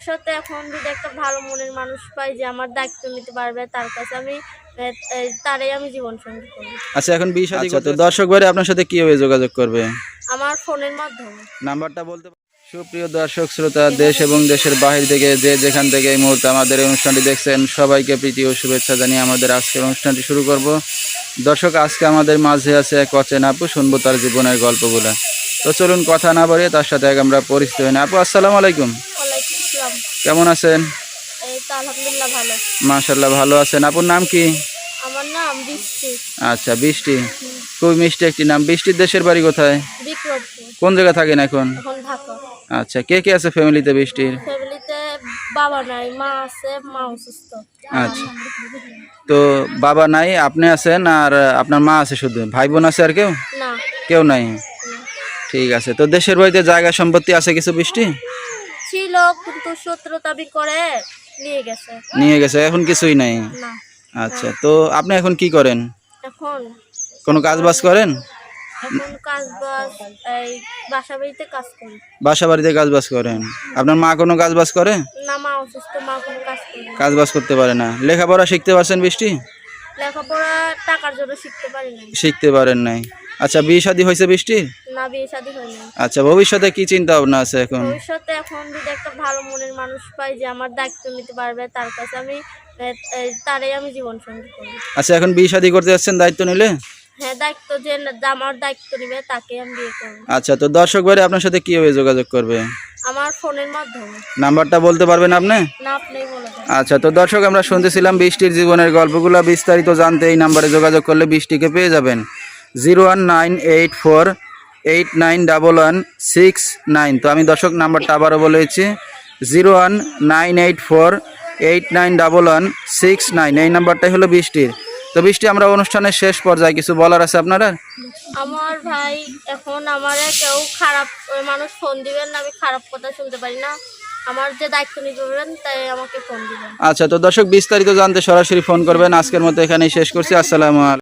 সাথে এখন যদি একটা ভালো মনের মানুষ পাই যে আমার দায়িত্ব নিতে পারবে তার কাছে আমি তারই আমি জীবন সঙ্গী করব। আচ্ছা এখন বিয়ে শাদী করতে দর্শক ভাইরা আপনার সাথে কীভাবে যোগাযোগ করবে? আমার ফোনের মাধ্যমে। নাম্বারটা বলতে সুপ্রিয় দর্শক শ্রোতা দেশ এবং দেশের বাহির থেকে যে যেখান থেকে এই মুহূর্তে আমাদের এই অনুষ্ঠানটি দেখছেন সবাইকে প্রীতি ও শুভেচ্ছা জানিয়ে আমাদের আজকের অনুষ্ঠানটি শুরু করব। দর্শক আজকে আমাদের মাঝে আছে এক অচেন আপু শুনব তার জীবনের গল্পগুলো। তো চলুন কথা না বাড়িয়ে তার সাথে আমরা পরিচিত হই। না আপু আসসালামু আলাইকুম। কেমন আছেন? মাশাল্লাহ ভালো। আছেন। আপনার নাম কি? আমার নাম বৃষ্টি। আচ্ছা বৃষ্টি। খুব মিষ্টি একটি নাম। বৃষ্টির দেশের বাড়ি কোথায়? কোন জায়গায় থাকেন এখন? এখন আচ্ছা কে কে আছে ফ্যামিলিতে বৃষ্টির? বাবা নাই মা আছে মা অসুস্থ। আচ্ছা। তো বাবা নাই আপনি আছেন আর আপনার মা আছে শুধু। ভাই বোন আছে আর কেউ? না। কেউ নাই। ঠিক আছে তো দেশের বাড়িতে জায়গা সম্পত্তি আছে কিছু বৃষ্টি? ছিল কিন্তু সূত্র দাবি করে নিয়ে গেছে। নিয়ে গেছে এখন কিছুই নাই? না। আচ্ছা তো আপনি এখন কি করেন? এখন কোনো কাজ বাজ করেন? এখন কাজ বাজ এই বাসা বাড়িতে কাজ করি। বাসা বাড়িতে কাজ বাজ করেন? আপনার মা কোনো কাজ বাজ করে? না মা অসুস্থ মা কোনো কাজ করি না। কাজ বাজ করতে পারে না। লেখাপড়া শিখতে পারছেন বৃষ্টি? লেখাপড়া টাকার জন্য শিখতে পারি না শিখতে পারেন নাই। আচ্ছা বিয়ে শাদী হয়েছে বৃষ্টি না বিয়ে শাদী আচ্ছা ভবিষ্যতে কি চিন্তা ভাবনা আছে এখন? ভবিষ্যতে এখন যদি একটা ভালো মনের মানুষ পাই যে আমার দায়িত্ব নিতে পারবে তার কাছে আমি এ, আমি জীবন সঙ্গী করব। আচ্ছা এখন বিয়ে শাদী করতে যাচ্ছেন দায়িত্ব নিলে? হ্যাঁ দায়িত্ব যে আমার দায়িত্ব নিবে তাকে আমি বিয়ে করব। আচ্ছা তো দর্শক আপনার সাথে কীভাবে যোগাযোগ করবে? আমার ফোনের মাধ্যমে। নাম্বারটা বলতে পারবেন আপনি? না আপনিই বলে আচ্ছা তো দর্শক আমরা শুনতেছিলাম বৃষ্টির জীবনের গল্পগুলো বিস্তারিত জানতে এই নাম্বারে যোগাযোগ করলে বৃষ্টিকে পেয়ে যাবেন। Zero one nine eight four eight nine double one six nine তো আমি দর্শক নাম্বারটা আবারও বলেছি zero one nine eight four eight nine double one six nine এই নাম্বারটাই হলো বৃষ্টির। তো বৃষ্টি আমরা অনুষ্ঠানের শেষ পর্যায়ে কিছু বলার আছে আপনারা? আমার ভাই এখন আমারে কেউ খারাপ মানুষ ফোন দিবেন না আমি খারাপ কথা শুনতে পারি না। আমার যে দায়িত্ব নিতে তাই আমাকে ফোন দিবেন। আচ্ছা তো দর্শক বিস্তারিত জানতে সরাসরি ফোন করবেন। আজকের মতো এখানেই শেষ করছি। আসসালামু আলাইকুম।